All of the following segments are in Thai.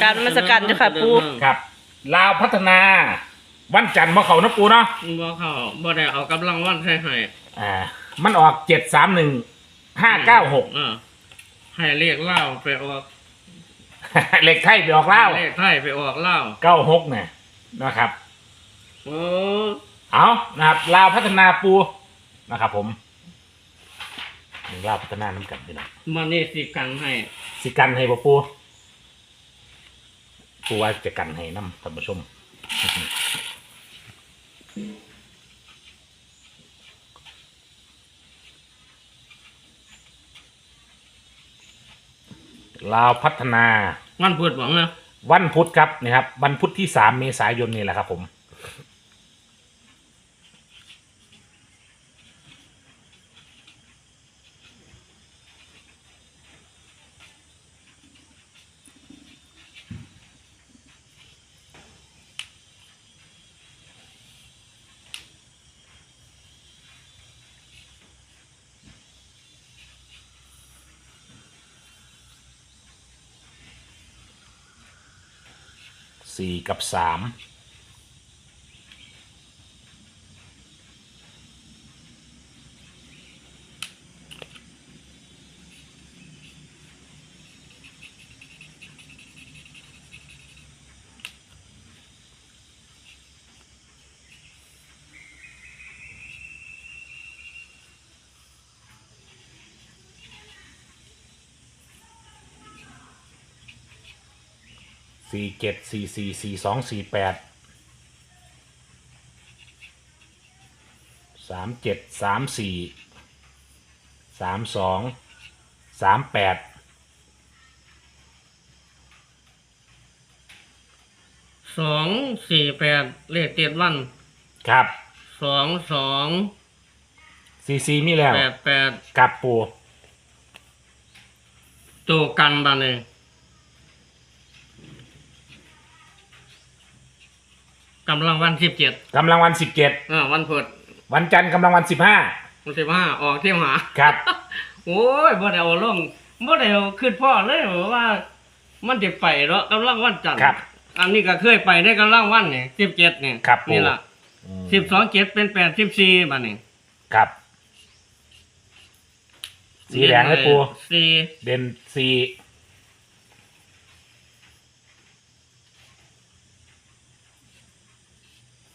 กรารนมัสการเจ้าค่ะปูครับ ลาวพัฒนา วันจันทร์มาเขานะปูเนาะบ่เข้าบ่ได้เอากำลังวันให้ให้อ่า มันออกเจ็ดสามหนึ่งห้าเก้าหกเออให้เรียกเหล้าไปออกเหล็กไทยไปออกเล่าเลขไทยไปออกเหล้าเก้าหกเนี่ยนะครับ โอ้เอานะครับ ลาวพัฒนาปูนะครับ ผมลาวพัฒนาน้ำกันพี่นะมันนี่สิกันให้สิกันให้บ่ปู ปูว่าจะกันให้น้ำท่านผู้ชมลาวพัฒนามันพูดบอกนะ วันพุธครับนี่ครับ วันพุธที่สามเมษายนนี่แหละครับผม สี่กับสาม สี่เจ็ดสี่สี่สี่สองสี่แปดสามเจ็ดสามสี่สามสองสามแปดสองสี่แปดเลขเจ็ดวันครับสองสองซีซีมีแล้วแปดแปดกับปูตัวกันบ้านเลย กำลังวันสิบเจ็ดกำลังวันสิบเจ็ดอ่าวันพุธวันจันทร์กำลังวันสิบห้าวันสิบห้าออกเที่ยวหาครับ โอ้ยบ่ได้เอาลงบ่ได้เอาขึ้นพ่อเลยว่า มันจะไปเนาะกำลังวันจันทร์ครับ อันนี้ก็เคยไปได้กำลังวันนี่สิบเจ็ดนี่ครับผมนี่ล่ะอืมสิบสองเจ็ดเป็นแปดสิบสี่บัดนี้ครับ สีแดงเลยปูสี่เด่นสี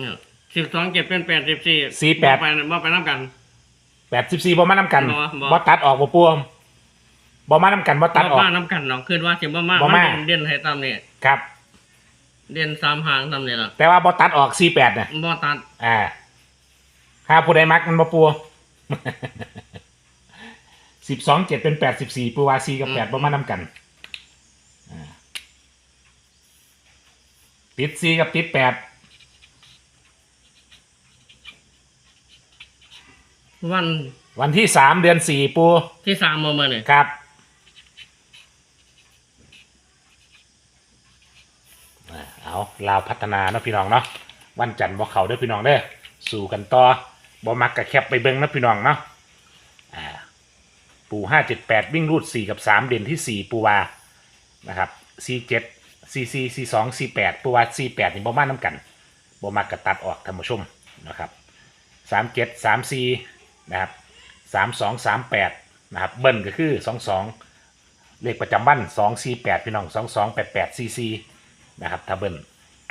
เนี่ยสิบสองเจ็ดเป็นแปดสิบสี่สี่แปดไปบ่ไปน้ำกัน แปดสิบสี่บอมาน้ำกันบ่บ่บอตัดออกบ่ปูบอมาน้ำกันบอตัดอบ่อกมาน้ำกันเนาะคือว่าสิบ่มาบ่มานเด่นให้ตามนี่ครับ เด่นสามหางตามนี่ล่ะแต่ว่าบอตัดออกสี่แปดนะบ่ตัดอ่าถ้าผู้ใดมักมันบ่ปูสิบสองเจ็ดเป็นแปดสิบสี่ปูวาซีกับแปดบ่มานำกันอ่าติดซีกับติดแปด วันวันที่สามเดือนสี่ปูที่สามมาเมื่อนี่ครับอ่าเอาลาวพัฒนาเนาะพี่น้องเนาะวันจันทร์บ่เขาเด้อพี่น้องเด้อสู่กันต่อบ่มักกะแคบไปเบิ่งเนาะพี่น้องเนาะอ่าปูห้าเจ็ดแปดวิ่งรูดสี่กับสามเด่นที่สี่ปูวานะครับสี่เจ็ดสี่สี่สี่สองสี่แปดปูวาสี่แปดนี่บ่มาน้ำกันบ่มากระตัดออกท่านผู้ชมนะครับสามเจ็ดสามสี่ นะครับสามสองสามแปดนะครับเบิ้ลก็คือสองสองเลขประจำวันสองสี่แปดพี่น้องสองสองแปดแปดสี่สี่นะครับถ้าเบิ้ล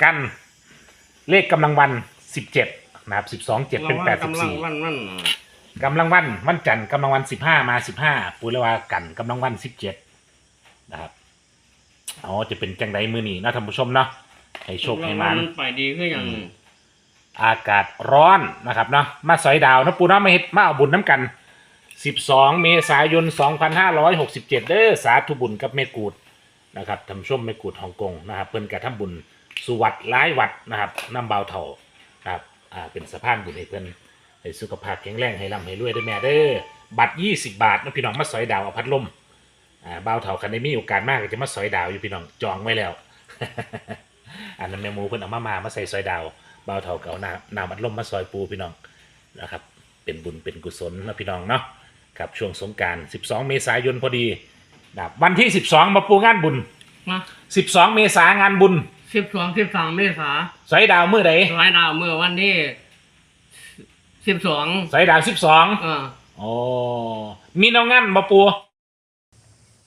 กันเลขกำลังวันสิบเจ็ดนะครับสิบสองเจ็ดเป็นแปดสิบกำลังสี่วันมันกำลังวันวันจันทร์กำลังวันสิบห้ามาสิบห้าปูเรียกว่ากันกำลังวันสิบเจ็ดนะครับอ๋อจะเป็นจังไดมือนี้นะท่านผู้ชมเนาะให้โชคให้มันมันไปดีขึ้นอย่าง อากาศร้อนนะครับเนาะมาสอยดาวนะปูเนาะมาเฮ็ดมาเอาบุญน้ำกันสิบสองเมษายนสองพันห้าร้อยหกสิบเด้อสาธุบุญกับเมกูดนะครับท่านผู้ชมเมกูดฮ่องกงนะครับเพิ่นกระทำบุญสุวัดหลายวัดนะครับน้ำเบาเถ่านะครับอ่าเป็นสะพานบุญให้เพิ่นให้สุขภาพแข็งแรงให้ร่ำให้รวยได้แม่เด้อบัตรยี่สิบาทนะพี่น้องมาสอยดาวเอาพัดลมอ่าบาวเถาคันได้มีโอกาสมากก็จะมาสอยดาวอยู่พี่น้องจองไว้แล้ว อันนั้นแม่หมูเพิ่นเอามามามาใส่ซอยดาว บ่าวเถาเก่าหน้าหน้ามัดลมมาซอยปูพี่น้องนะครับ เป็นบุญเป็นกุศลนะพี่น้องเนาะครับช่วงสงกราร 12 เมษายนพอดีนะครับวันที่ 12 มาปูงานบุญ มาสิบสองเมษางานบุญสิบสองสิบสามเมษาสอยดาวมือใดร้อยดาวเมื่อวันที่สิบสองสอยดาวสิบสองอ่าโอ้มีน้องงั้นบ่ปู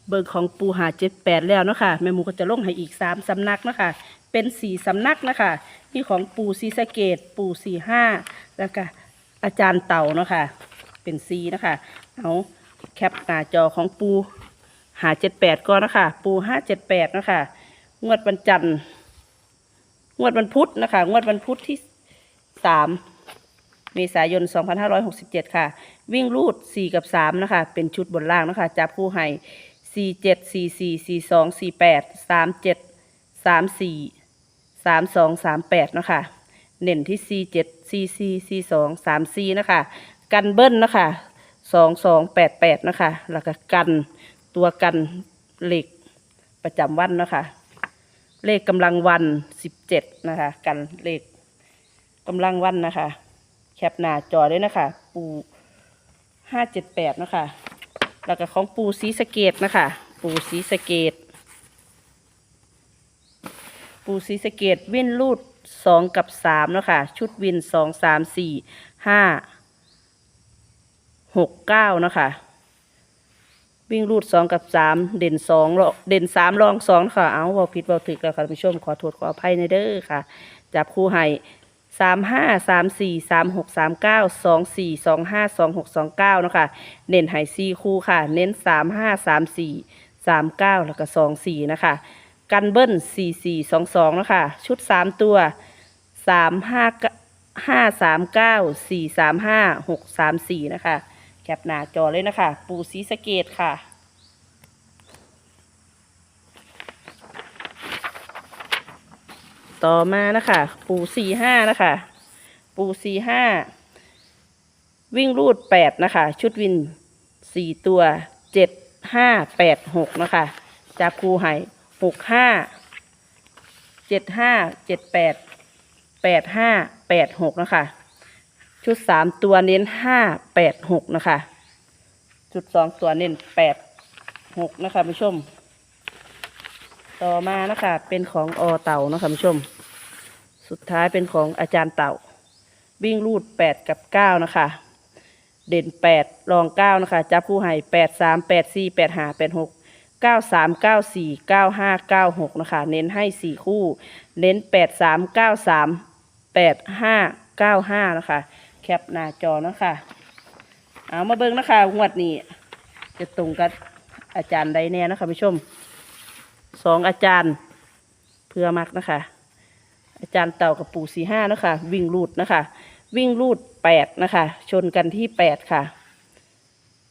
เบิกของปูหาเจ็ดแปดแล้วเนาะค่ะแม่หมูก็จะลงให้อีกสามสำนักเนาะคะเป็นสี่สำนักนะคะ ที่ของปูซีสะเกต ปูสี่ห้าแล้วก็อาจารย์เต่าเนาะค่ะ เป็นซีนะคะเอาแคปหน้าจอของปูหาเจ็ดแปดก็นะคะ ปูห้าเจ็ดแปดนะคะ งวดวันจันทร์ งวดวันพุธนะคะ งวดวันพุธที่สามเมษายน 2567 ค่ะ วิ่งรูด 4 กับ 3 นะคะ เป็นชุดบนล่างนะคะ จับคู่ให้ 47 44 42 48 37 34 32 38นะคะเน้นที่47 44 42 34นะคะกันเบิ้ลนะคะ2288นะคะแล้วก็กันตัวกันเหล็กประจำวันนะคะเลขกำลังวัน17นะคะกันเลขกำลังวันนะคะ แคปหน้าจอด้วยนะคะ ปูห้าเจ็ดแปดนะคะ แล้วก็ของปูสีสเกตนะคะ ปูสีสเกต ปูสีสะเกตวิ่นรูดสองกับสามนะคะชุดวินสองสามสี่ห้าหกเก้านะคะวิ่งรูดสองกับสามเด่นสองเด่นสามรองสองค่ะ เอาเบาผิดเบาถึกแล้วค่ะท่านผู้ชมขอโทษขออภัยในเด้อค่ะ จับคู่ให้สามห้าสามสี่สามหกสามเก้าสองสี่สองห้าสองหกสองเก้านะคะเน้นไห้สี่คู่ค่ะ เน้นสามห้าสามสี่สามเก้าแล้วก็สองสี่นะคะ กันเบิ้ลสี่สี่สองสองนะคะ ชุดสามตัวสามห้าห้าสามเก้าสี่สามห้าหกสามสี่นะคะ แคปหน้าจอเลยนะคะ ปูสีสเกตค่ะต่อมานะคะ ปูสี่ห้านะคะ ปูสี่ห้าวิ่งรูดแปดนะคะ ชุดวินสี่ตัวเจ็ดห้าแปดหกนะคะจับคูไห หกห้าเจ็ดห้าเจ็ดแปดแปดห้าแปดหกนะคะ ชุดสามตัวเน้นห้าแปดหกนะคะจุดสองตัวเน้นแปดหกนะคะผู้ชม ต่อมานะคะเป็นของอเต่านะคะผู้ชม สุดท้ายเป็นของอาจารย์เต่า วิ่งรูดแปดกับเก้านะคะเด่นแปดรองเก้านะคะ จับคู่ให้แปดสามแปดสี่แปดห้าแปดหก เก้าสามเก้าสี่เก้าห้าเก้าหกนะคะ เน้นให้สี่คู่ เน้นแปดสามเก้าสามแปดห้าเก้าห้านะคะ แคปหน้าจอนะคะเอามาเบิ่งนะคะงวดนี้ จะตรงกับอาจารย์ใดแน่นะคะผู้ชมสองอาจารย์เพื่อมักนะคะ อาจารย์เต่ากับปู่สี่ห้านะคะ วิ่งรูดนะคะ วิ่งรูดแปดนะคะ ชนกันที่แปดค่ะ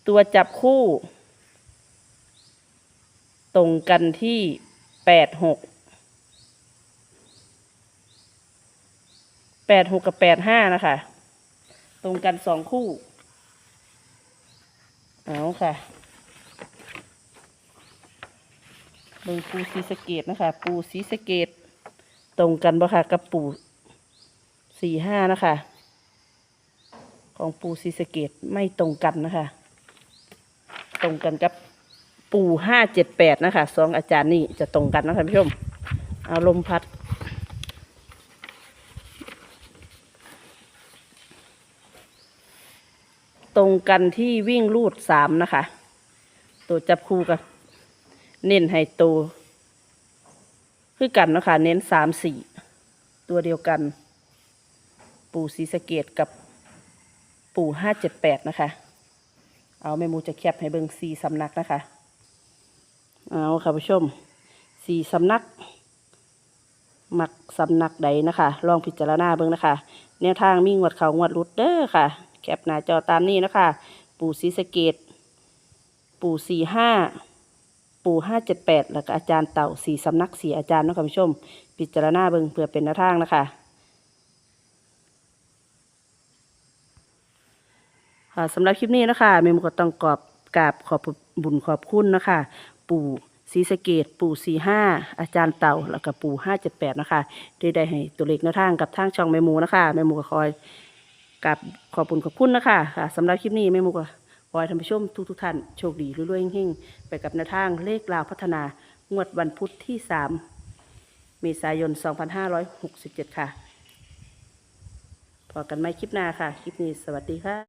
ตัวจับคู่ ตรงกันที่แปดหกแปดหกกับแปดห้านะคะ ตรงกันสองคู่ เอาค่ะเบิ่งปูสีสเกตนะคะ ปูสีสเกต ตรงกันบ่ค่ะ กับปูสี่ห้านะคะ ของปูสีสเกตไม่ตรงกันนะคะ ตรงกันกับ ปู่ห้าเจ็ดแปดนะคะสองอาจารย์นี่จะตรงกันนะคะพี่ชมเอาลมพัด ตรงกันที่วิ่งรูดสามนะคะ ตัวจับคู่กับเน้นให้ตัวคือกันนะคะ เน้นสามสี่ตัวเดียวกัน ปู่ศรีสะเกตกับปู่ห้าเจ็ดแปดนะคะ เอาแม่มูจะแคบให้เบิงสี่สำนักนะคะ เอาค่ะผู้ชมสี่สำนัก มักสำนักใดนะคะ ลองพิจารณาเบิ่งนะคะ แนวทางมีงวดเขางวดรุดเด้อค่ะ แคปหน้าจอตามนี้นะคะ ปู่ศรีสะเกตปู่สี่ห้าปู่ห้าเจ็ดแปดแล้วก็อาจารย์เต่าสี่สำนักสี่อาจารย์นะคะผู้ชม พิจารณาเบิ่งเพื่อเป็นแนวทางนะคะค่ะสำหรับคลิปนี้นะคะเมมก็ต้องกอบกราบขอบบุญขอบคุณนะคะ ปู่ศรีสะเกตปู่สี่ห้าอาจารย์เต่าแล้วก็ปู่ห้าเจ็ดแปดนะคะที่ได้ให้ตัวเลขแนวทางกับทางช่องเมมูนะคะเมมูก็คอยกับขอบบุญขอบคุณนะคะค่ะสำหรับคลิปนี้เมมูก็ขอให้ท่านผู้ชมทุกทุกท่านโชคดีรวยๆเฮงๆไปกับแนวทางเลขลาวพัฒนางวดวันพุธที่3เมษายน 2567 ค่ะพอกันไหมคลิปหน้าค่ะ คลิปนี้สวัสดีค่ะ